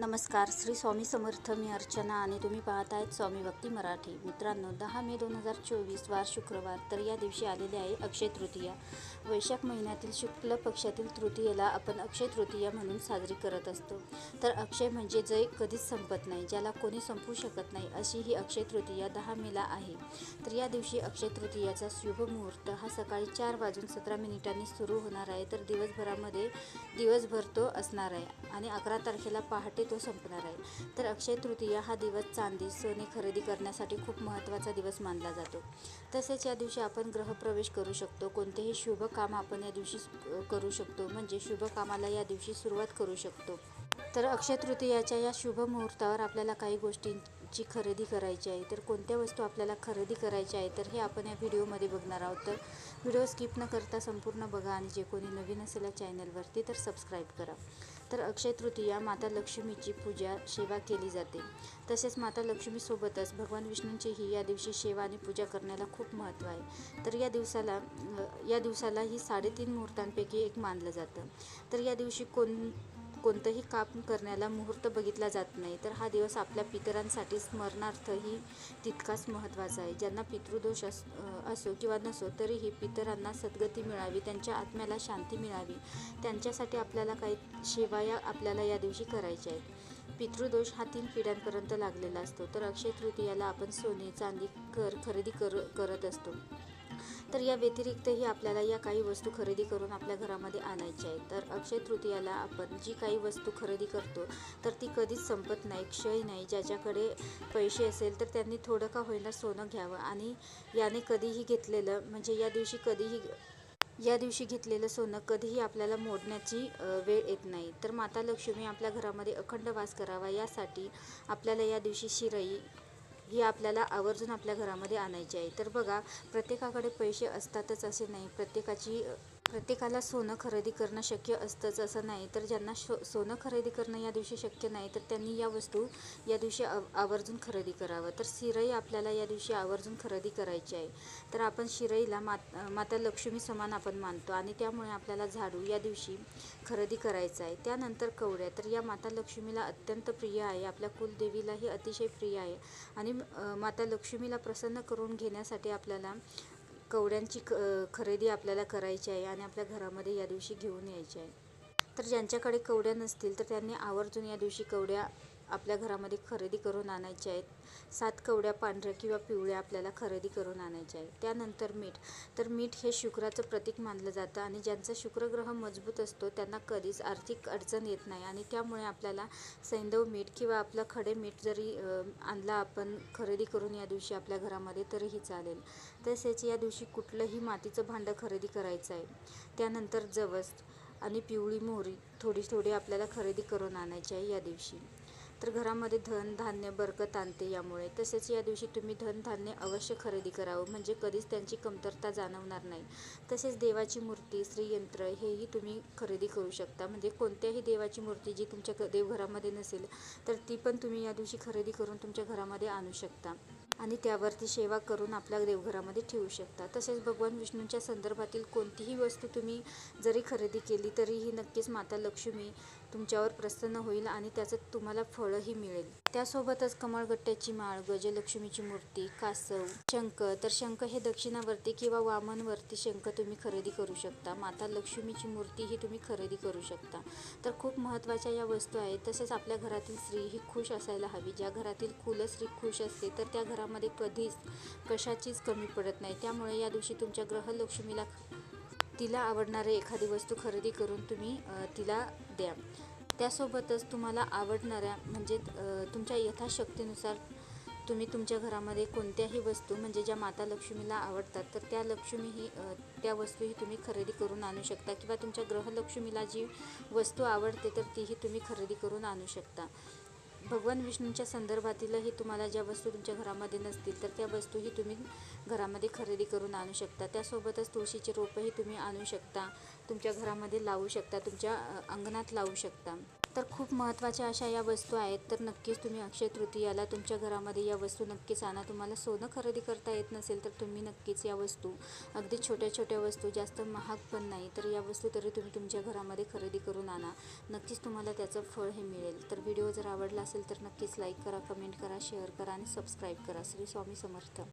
नमस्कार श्री स्वामी समर्थ मी अर्चना आणि तुम्ही पाहत आहेत स्वामी भक्ती मराठी. मित्रांनो दहा मे दोन हजार चोवीस वार शुक्रवार तर या दिवशी आलेले आहे अक्षय तृतीया. वैशाख महिन्यातील शुक्ल पक्षातील तृतीयेला आपण अक्षय तृतीया म्हणून साजरी करत असतो. तर अक्षय म्हणजे जय कधीच संपत नाही ज्याला कोणी संपू शकत नाही अशी ही अक्षय तृतीया दहा मेला आहे. तर या दिवशी अक्षय तृतीयाचा शुभ मुहूर्त हा सकाळी चार वाजून सतरा मिनिटांनी सुरू होणार आहे. तर दिवसभरामध्ये दिवसभर तो असणार आहे आणि अकरा तारखेला पहाटे तो संपणार आहे. तर अक्षय तृतीया हा दिवस चांदी सोने खरेदी करण्यासाठी खूप महत्त्वाचा दिवस मानला जातो. तसेच या दिवशी आपण ग्रहप्रवेश करू शकतो. कोणतेही शुभ काम आपण या दिवशी करू शकतो. म्हणजे शुभ कामाला या दिवशी सुरुवात करू शकतो. तर अक्षय तृतीयाच्या या शुभ मुहूर्तावर आपल्याला काही गोष्टी ची खरेदी करायची आहे तर कोणत्या वस्तू आपल्याला खरेदी करायच्या आहे तर हे आपण या व्हिडिओमध्ये बघणार आहोत. तर व्हिडिओ स्किप न करता संपूर्ण बघा आणि जे कोणी नवीन असेल या चॅनलवरती तर सबस्क्राईब करा. तर अक्षय तृतीया माता लक्ष्मीची पूजा सेवा केली जाते. तसेच माता लक्ष्मीसोबतच भगवान विष्णूंचीही या दिवशी सेवा आणि पूजा करण्याला खूप महत्त्व आहे. तर या दिवसाला या दिवसाला ही साडेतीन मुहूर्तांपैकी एक मानलं जातं. तर या दिवशी कोण कोणतंही काम करण्याला मुहूर्त बघितला जात नाही तर हा दिवस आपल्या पितरांसाठी स्मरणार्थही तितकाच महत्त्वाचा आहे. ज्यांना पितृदोष अस असो किंवा नसो तरीही पितरांना सद्गती मिळावी त्यांच्या आत्म्याला शांती मिळावी. त्यांच्यासाठी आपल्याला काही सेवा या आपल्याला या दिवशी करायच्या आहेत. पितृदोष हा तीन पिढ्यांपर्यंत लागलेला असतो तर अक्षय तृतीयाला आपण सोने चांदी कर खरेदी कर करत असतो. तर या व्यतिरिक्तही आपल्याला या काही वस्तू खरेदी करून आपल्या घरामध्ये आणायच्या आहेत. तर अक्षय तृतीयाला आपण जी काही वस्तू खरेदी करतो तर ती कधीच संपत नाही क्षय नाही. ज्याच्याकडे पैसे असेल तर त्यांनी थोडं का होईना सोनं घ्यावं. आणि याने कधीही घेतलेलं म्हणजे या दिवशी कधीही या दिवशी घेतलेलं सोनं कधीही आपल्याला मोडण्याची वेळ येत नाही. तर माता लक्ष्मी आपल्या घरामध्ये अखंड वास करावा. यासाठी आपल्याला या दिवशी शिरई ही आपल्याला आवर्जून आपल्या घरामध्ये आणायची आहे. तर बघा प्रत्येकाकडे पैसे असतातच असे नाही. प्रत्येकाची प्रत्येकाला सोनं खरेदी करणं शक्य असतंच असं नाही. तर ज्यांना शो सोनं खरेदी करणं या दिवशी शक्य नाही तर त्यांनी या वस्तू या दिवशी आव आवर्जून खरेदी करावं. तर शिरई आपल्याला या दिवशी आवर्जून खरेदी करायची आहे. तर आपण शिरईला मात माता लक्ष्मी समान आपण मानतो आणि त्यामुळे आपल्याला झाडू या दिवशी खरेदी करायचं आहे. त्यानंतर कवड्या. तर या माता लक्ष्मीला अत्यंत प्रिय आहे. आपल्या कुलदेवीलाही अतिशय प्रिय आहे. आणि माता लक्ष्मीला प्रसन्न करून घेण्यासाठी आपल्याला कवड्यांची क खरेदी आपल्याला करायची आहे आणि आपल्या घरामध्ये या दिवशी घेऊन यायची आहे. तर ज्यांच्याकडे कवड्या नसतील तर त्यांनी आवर्जून या दिवशी कवड्या आपल्या घरामध्ये खरेदी करून आणायचे आहेत. सात कवड्या पांढऱ्या किंवा पिवळ्या आपल्याला खरेदी करून आणायच्या आहेत. त्यानंतर मीठ. तर मीठ हे शुक्राचं प्रतीक मानलं जातं आणि ज्यांचा शुक्रग्रह मजबूत असतो त्यांना कधीच आर्थिक अडचण येत नाही आणि त्यामुळे आपल्याला सैंदव मीठ किंवा आपलं खडे मीठ जरी आणला आपण खरेदी करून या दिवशी आपल्या घरामध्ये तरीही चालेल. तसेच या दिवशी कुठलंही मातीचं भांडं खरेदी करायचं आहे. त्यानंतर जवस आणि पिवळी मोहरी थोडी थोडी आपल्याला खरेदी करून आणायची आहे या दिवशी. तर घरामध्ये धन धान्य बरकत आणते यामुळे. तसेच या दिवशी तुम्ही धनधान्य अवश्य खरेदी करावं. म्हणजे कधीच त्यांची कमतरता जाणवणार नाही. तसेच देवाची मूर्ती श्रीयंत्र हेही तुम्ही खरेदी करू शकता. म्हणजे कोणत्याही देवाची मूर्ती जी तुमच्या देवघरामध्ये नसेल तर ती पण तुम्ही या दिवशी खरेदी करून तुमच्या घरामध्ये आणू शकता. आणि त्यावरती सेवा करून आपल्या देवघरामध्ये ठेवू शकता. तसेच भगवान विष्णूंच्या संदर्भातील कोणतीही वस्तू तुम्ही जरी खरेदी केली तरीही नक्कीच माता लक्ष्मी तुमच्यावर प्रसन्न होईल आणि त्याचं तुम्हाला फळही मिळेल. त्यासोबतच कमळगट्ट्याची माळ गजलक्ष्मीची मूर्ती कासव शंख तर शंख हे दक्षिणावरती किंवा वामनवरती शंख तुम्ही खरेदी करू शकता. माता लक्ष्मीची मूर्ती ही तुम्ही खरेदी करू शकता. तर खूप महत्त्वाच्या या वस्तू आहेत. तसेच आपल्या घरातील स्त्री ही खुश असायला हवी. ज्या घरातील कुलस्त्री खुश असते तर त्या घरामध्ये कधीच कशाचीच कमी पडत नाही. त्यामुळे या दिवशी तुमच्या ग्रहलक्ष्मीला तिला आवडणारे एखादी वस्तू खरेदी करून तुम्ही तिला द्या. त्यासोबतच तुम्हाला आवडणाऱ्या म्हणजे तुमच्या यथाशक्तीनुसार तुम्ही तुमच्या घरामध्ये कोणत्याही वस्तू म्हणजे ज्या माता लक्ष्मीला आवडतात तर त्या लक्ष्मीही ही त्या वस्तूही तुम्ही खरेदी करून आणू शकता. किंवा तुमच्या ग्रहलक्ष्मीला जी वस्तू आवडते तर तीही तुम्ही खरेदी करून आणू शकता. भगवान विष्णूंच्या संदर्भातीलही तुम्हाला ज्या वस्तू तुमच्या घरामध्ये नसतील तर त्या वस्तूही तुम्ही घरामध्ये खरेदी करून आणू शकता. त्यासोबतच तुळशीचे रोपंही तुम्ही आणू शकता तुमच्या घरामध्ये लावू शकता तुमच्या अंगणात लावू शकता. तर खूप महत्त्वाच्या अशा या वस्तू आहेत. तर नक्कीच तुम्ही अक्षय तृतीयाला तुमच्या घरामध्ये या वस्तू नक्कीच आणा. तुम्हाला सोनं खरेदी करता येत नसेल तर तुम्ही नक्कीच या वस्तू अगदी छोट्या छोट्या वस्तू जास्त महाग पण नाही तर या वस्तू तरी तुम्ही तुमच्या घरामध्ये खरेदी करून आणा. नक्कीच तुम्हाला त्याचं फळ हे मिळेल. तर व्हिडिओ जर आवडला असेल तर नक्कीच लाईक करा कमेंट करा शेअर करा आणि सबस्क्राईब करा. श्री स्वामी समर्थ.